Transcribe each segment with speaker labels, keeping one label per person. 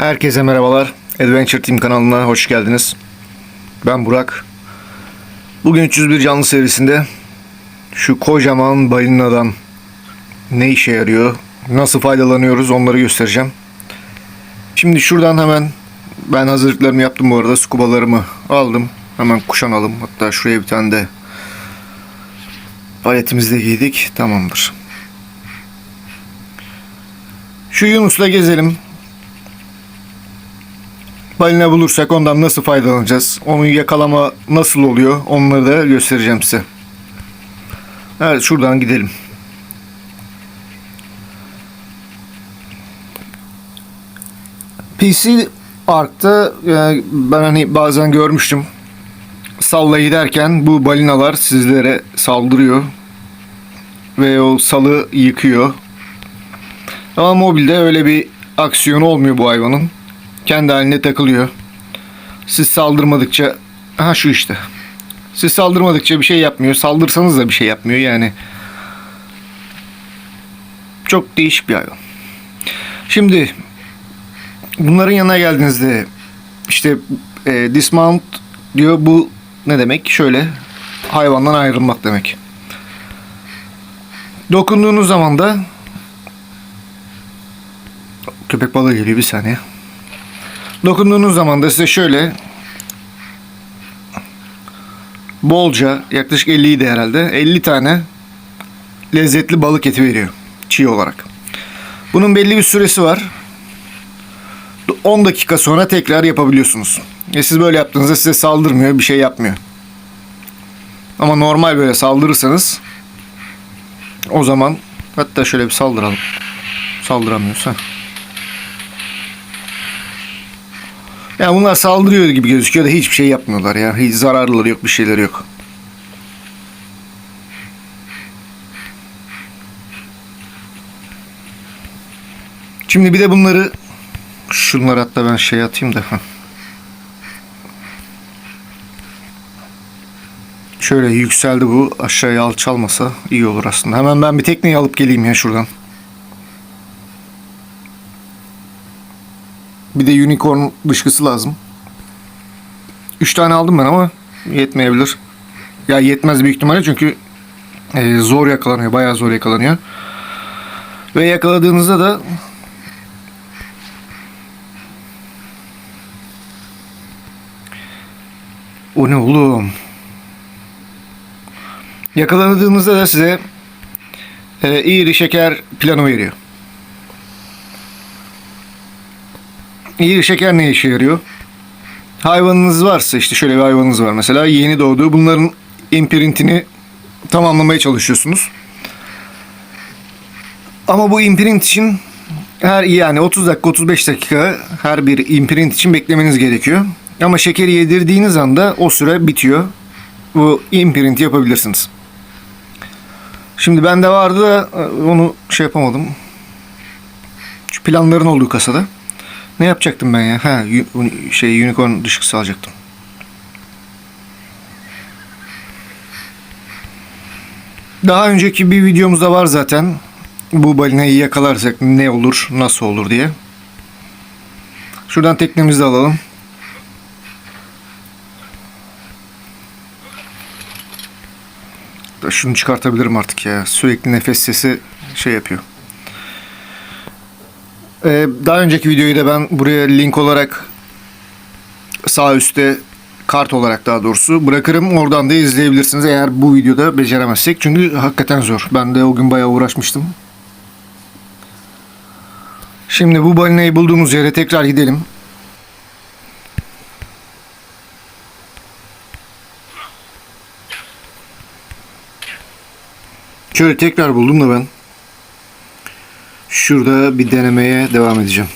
Speaker 1: Herkese merhabalar. Adventure Team kanalına hoş geldiniz. Ben Burak. Bugün 301 canlı serisinde şu kocaman balinadan ne işe yarıyor, nasıl faydalanıyoruz onları göstereceğim. Şimdi şuradan hemen ben hazırlıklarımı yaptım bu arada. Scubalarımı aldım. Hemen kuşanalım. Hatta şuraya bir tane de paletimizi de giydik. Tamamdır. Şu Yunus'la gezelim. Balina bulursak ondan nasıl faydalanacağız? Onu yakalama nasıl oluyor? Onları da göstereceğim size. Evet şuradan gidelim. PC Ark'ta e, ben hani bazen görmüştüm. Salla giderken bu balinalar sizlere saldırıyor. Ve o salı yıkıyor. Ama mobilde öyle bir aksiyon olmuyor bu hayvanın. Kendi haline takılıyor. Siz saldırmadıkça ha şu işte. Siz saldırmadıkça bir şey yapmıyor. Saldırsanız da bir şey yapmıyor yani. Çok değişik bir hayvan. Şimdi bunların yanına geldiğinizde işte e, dismount diyor bu ne demek? Şöyle hayvandan ayrılmak demek. Dokunduğunuz zaman da köpek balığı geliyor bir saniye. Dokunduğunuz zaman da size şöyle bolca yaklaşık 50'ydi herhalde 50 tane lezzetli balık eti veriyor çiğ olarak. Bunun belli bir süresi var. 10 dakika sonra tekrar yapabiliyorsunuz. E siz böyle yaptığınızda size saldırmıyor, bir şey yapmıyor. Ama normal böyle saldırırsanız o zaman hatta şöyle bir saldıralım. Saldıramıyorsa. Ya bunlar saldırıyor gibi gözüküyor da hiçbir şey yapmıyorlar ya. Hiç zararları yok, bir şeyleri yok. Şimdi bir de bunları şunları hatta ben şey atayım da. Şöyle yükseldi bu. Aşağıya alçalmasa iyi olur aslında. Hemen ben bir tekneyi alıp geleyim ya şuradan. Bir de unicorn dışkısı lazım. 3 tane aldım ben ama yetmeyebilir. Ya yetmez büyük ihtimalle çünkü e, zor yakalanıyor. Bayağı zor yakalanıyor. Ve yakaladığınızda da O ne oğlum? Yakaladığınızda da size e, iri şeker planı veriyor. İyi şeker ne işe yarıyor? Hayvanınız varsa işte şöyle bir hayvanınız var mesela yeni doğduğu bunların imprintini tamamlamaya çalışıyorsunuz. Ama bu imprint için her yani 30 dakika 35 dakika her bir imprint için beklemeniz gerekiyor. Ama şekeri yedirdiğiniz anda o süre bitiyor. Bu imprint yapabilirsiniz. Şimdi bende vardı da onu şey yapamadım. Şu planların olduğu kasada. Ne yapacaktım ben ya? Ha, şey unicorn dışkısı alacaktım. Daha önceki bir videomuzda var zaten. Bu balinayı yakalarsak ne olur, nasıl olur diye. Şuradan teknemizi de alalım. Şunu çıkartabilirim artık ya. Sürekli nefes sesi şey yapıyor. Ee, daha önceki videoyu da ben buraya link olarak sağ üstte kart olarak daha doğrusu bırakırım. Oradan da izleyebilirsiniz eğer bu videoda beceremezsek. Çünkü hakikaten zor. Ben de o gün bayağı uğraşmıştım. Şimdi bu balinayı bulduğumuz yere tekrar gidelim. Şöyle tekrar buldum da ben. Şurada bir denemeye devam edeceğim.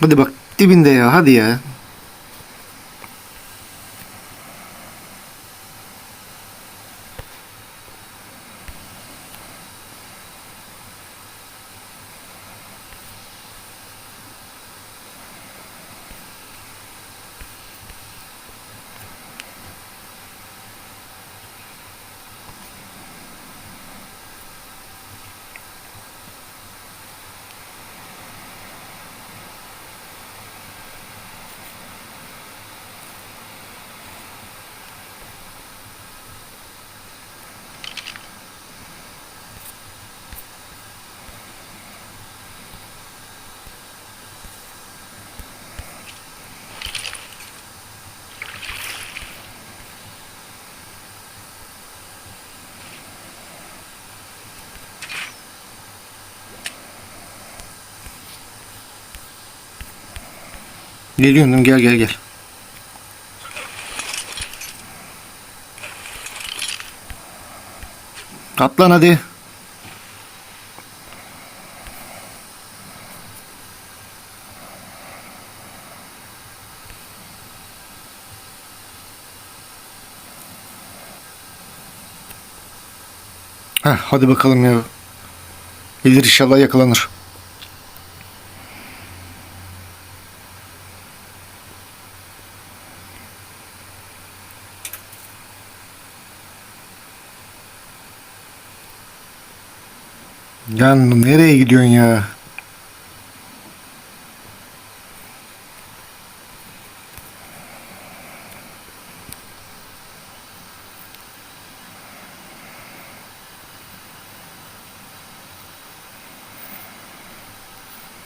Speaker 1: Hadi bak dibinde ya hadi ya. Geliyorum değil? Gel gel gel. Atlan hadi. Heh, hadi bakalım ya. Gelir inşallah yakalanır. Ya nereye gidiyorsun ya?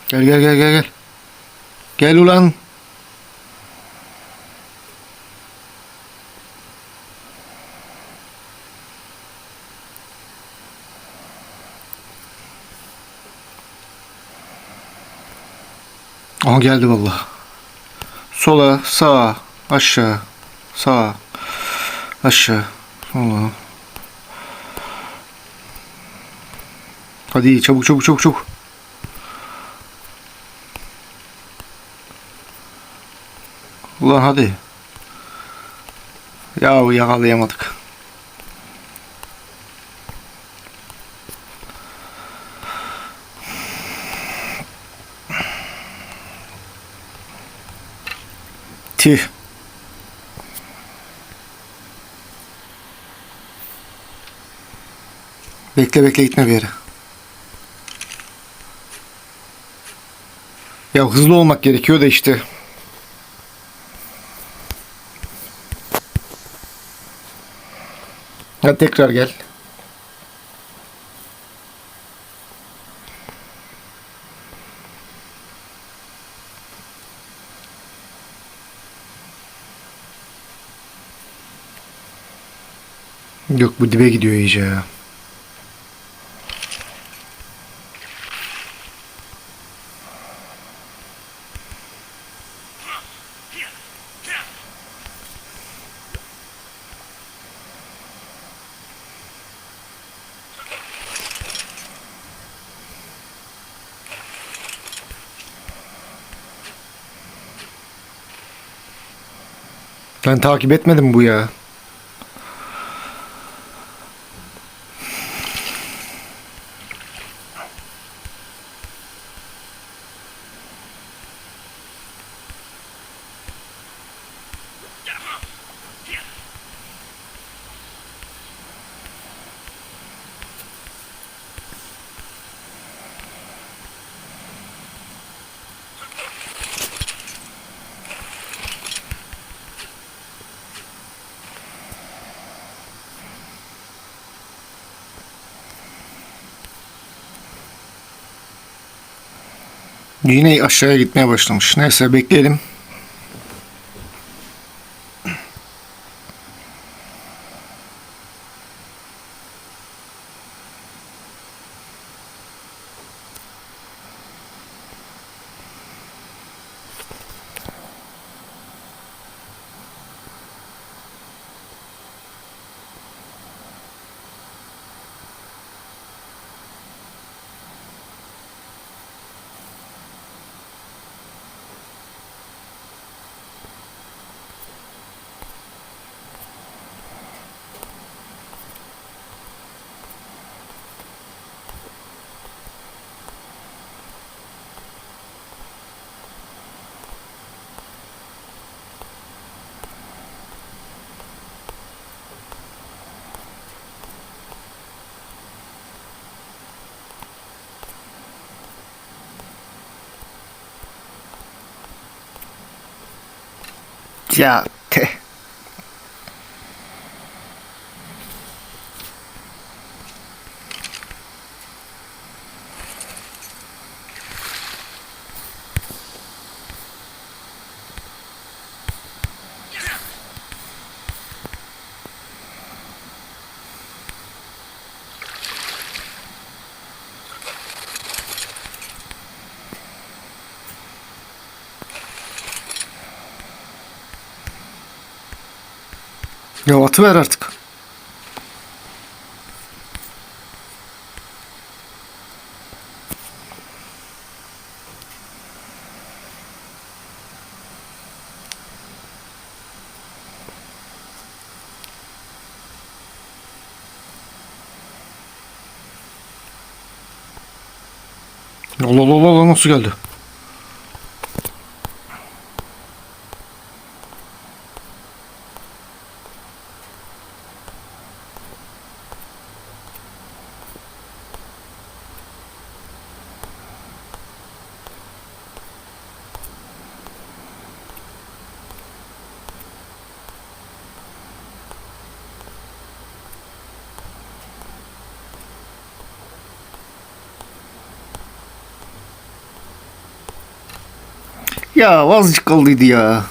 Speaker 1: Gel gel gel gel gel. Gel ulan. Aha geldi vallahi. Sola, sağa, aşağı, sağa, aşağı, sola. Hadi çabuk çabuk çabuk çabuk. Ulan hadi. Ya yakalayamadık. Tüh. Bekle bekle gitme bir yere. Ya hızlı olmak gerekiyor da işte. Hadi tekrar gel. Yok bu dibe gidiyor iyice ya. Ben takip etmedim bu ya. Yine aşağıya gitmeye başlamış. Neyse bekleyelim. Ya Ya atıver artık. Allah Allah Allah nasıl geldi? Ya azıcık ya.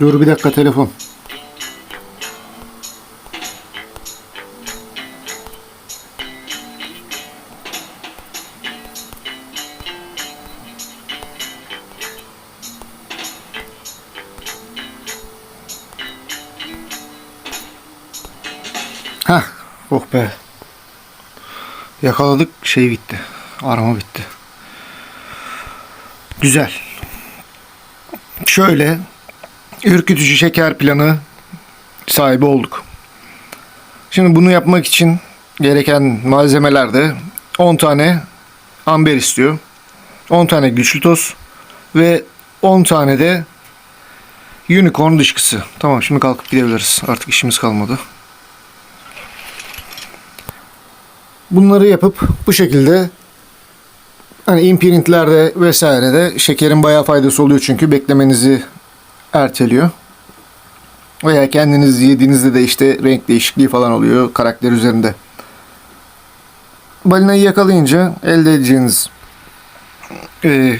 Speaker 1: Dur bir dakika telefon. Yakaladık, şey bitti. Arama bitti. Güzel. Şöyle ürkütücü şeker planı sahibi olduk. Şimdi bunu yapmak için gereken malzemeler de 10 tane amber istiyor. 10 tane güçlü toz ve 10 tane de unicorn dışkısı. Tamam şimdi kalkıp gidebiliriz. Artık işimiz kalmadı. Bunları yapıp bu şekilde hani imprintlerde vesairede şekerin bayağı faydası oluyor çünkü beklemenizi erteliyor. Veya kendiniz yediğinizde de işte renk değişikliği falan oluyor karakter üzerinde. Balinayı yakalayınca elde edeceğiniz e,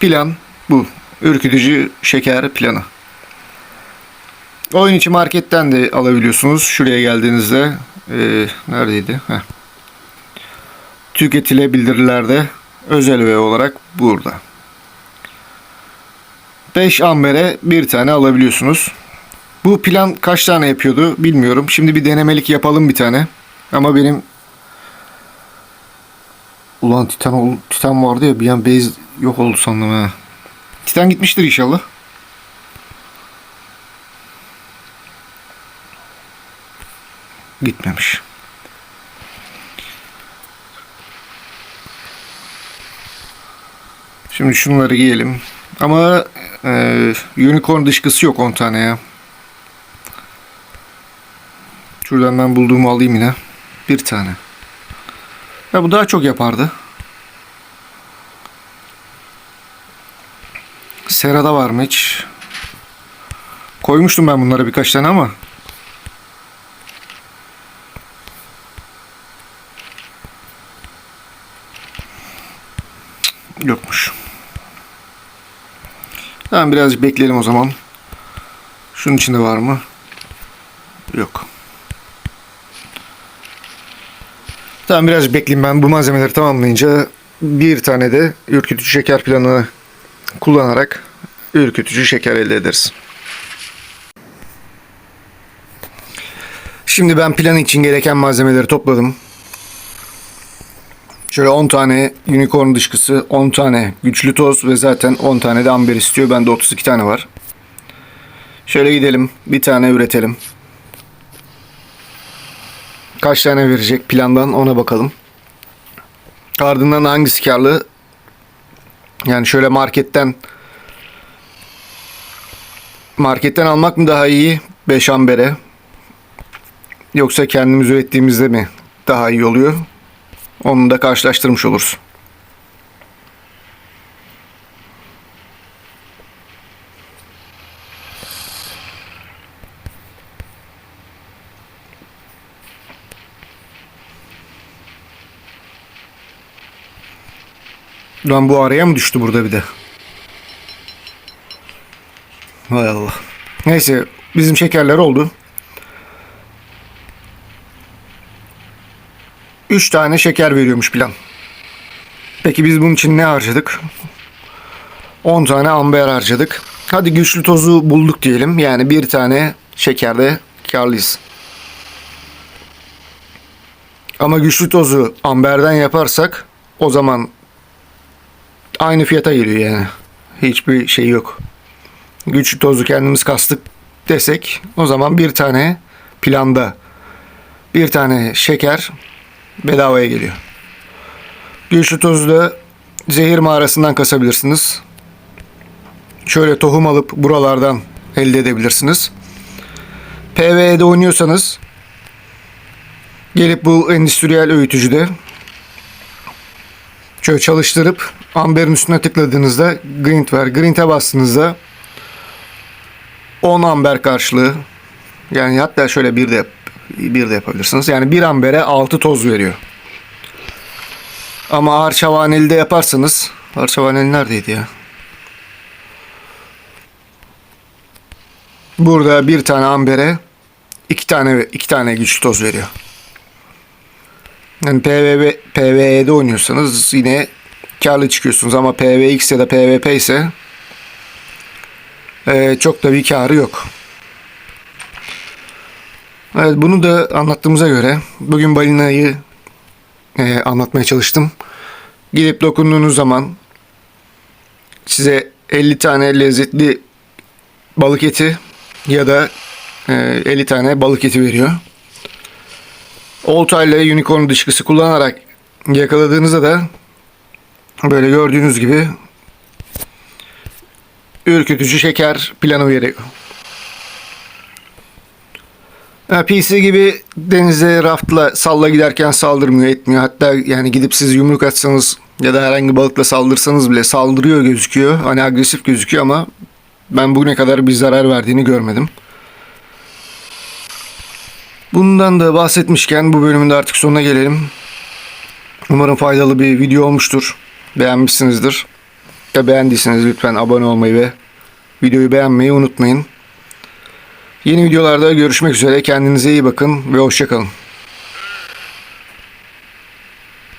Speaker 1: plan bu. Ürkütücü şeker planı. Oyun içi marketten de alabiliyorsunuz. Şuraya geldiğinizde e, neredeydi? Heh. Tüketilebilirlerde özel ve olarak burada. 5 ambere bir tane alabiliyorsunuz. Bu plan kaç tane yapıyordu bilmiyorum. Şimdi bir denemelik yapalım bir tane. Ama benim Ulan Titan, Titan vardı ya bir an base yok oldu sandım ha. Titan gitmiştir inşallah. Gitmemiş. Şimdi şunları giyelim. Ama e, unicorn dışkısı yok 10 tane ya. Şuradan ben bulduğumu alayım yine. Bir tane. Ya bu daha çok yapardı. Serada var mı hiç? Koymuştum ben bunlara birkaç tane ama. Yokmuş. Tamam birazcık bekleyelim o zaman. Şunun içinde var mı? Yok. Tamam biraz bekleyeyim ben bu malzemeleri tamamlayınca bir tane de ürkütücü şeker planı kullanarak ürkütücü şeker elde ederiz. Şimdi ben plan için gereken malzemeleri topladım. Şöyle 10 tane unicorn dışkısı, 10 tane güçlü toz ve zaten 10 tane de amber istiyor. Bende 32 tane var. Şöyle gidelim. Bir tane üretelim. Kaç tane verecek plandan ona bakalım. Ardından hangisi karlı? Yani şöyle marketten marketten almak mı daha iyi 5 ambere? Yoksa kendimiz ürettiğimizde mi daha iyi oluyor? Onu da karşılaştırmış oluruz. Lan bu araya mı düştü burada bir de? Hay Allah. Neyse bizim şekerler oldu. 3 tane şeker veriyormuş plan. Peki biz bunun için ne harcadık? 10 tane amber harcadık. Hadi güçlü tozu bulduk diyelim. Yani bir tane şekerde karlıyız. Ama güçlü tozu amberden yaparsak o zaman aynı fiyata geliyor yani. Hiçbir şey yok. Güçlü tozu kendimiz kastık desek o zaman bir tane planda bir tane şeker bedavaya geliyor. Güçlü tozu da zehir mağarasından kasabilirsiniz. Şöyle tohum alıp buralardan elde edebilirsiniz. PVE'de oynuyorsanız gelip bu endüstriyel öğütücüde şöyle çalıştırıp amberin üstüne tıkladığınızda grind var. Grind'e bastığınızda 10 amber karşılığı yani hatta şöyle bir de bir de yapabilirsiniz. Yani 1 ambere 6 toz veriyor. Ama harçavaneli'de yaparsanız harçavaneli neredeydi ya? Burada bir tane ambere iki tane iki tane güçlü toz veriyor. Yani PvP, PvE'de oynuyorsanız yine karlı çıkıyorsunuz ama PvX ya da PvP ise e, çok da bir karı yok. Evet bunu da anlattığımıza göre bugün balinayı e, anlatmaya çalıştım. Gidip dokunduğunuz zaman size 50 tane lezzetli balık eti ya da e, 50 tane balık eti veriyor. Oltayla unicorn dışkısı kullanarak yakaladığınızda da böyle gördüğünüz gibi ürkütücü şeker planı veriyor. PC gibi denize raftla salla giderken saldırmıyor etmiyor. Hatta yani gidip siz yumruk atsanız ya da herhangi balıkla saldırsanız bile saldırıyor gözüküyor. Hani agresif gözüküyor ama ben bugüne kadar bir zarar verdiğini görmedim. Bundan da bahsetmişken bu bölümün de artık sonuna gelelim. Umarım faydalı bir video olmuştur. Beğenmişsinizdir. Ya beğendiyseniz lütfen abone olmayı ve videoyu beğenmeyi unutmayın. Yeni videolarda görüşmek üzere. Kendinize iyi bakın ve hoşçakalın.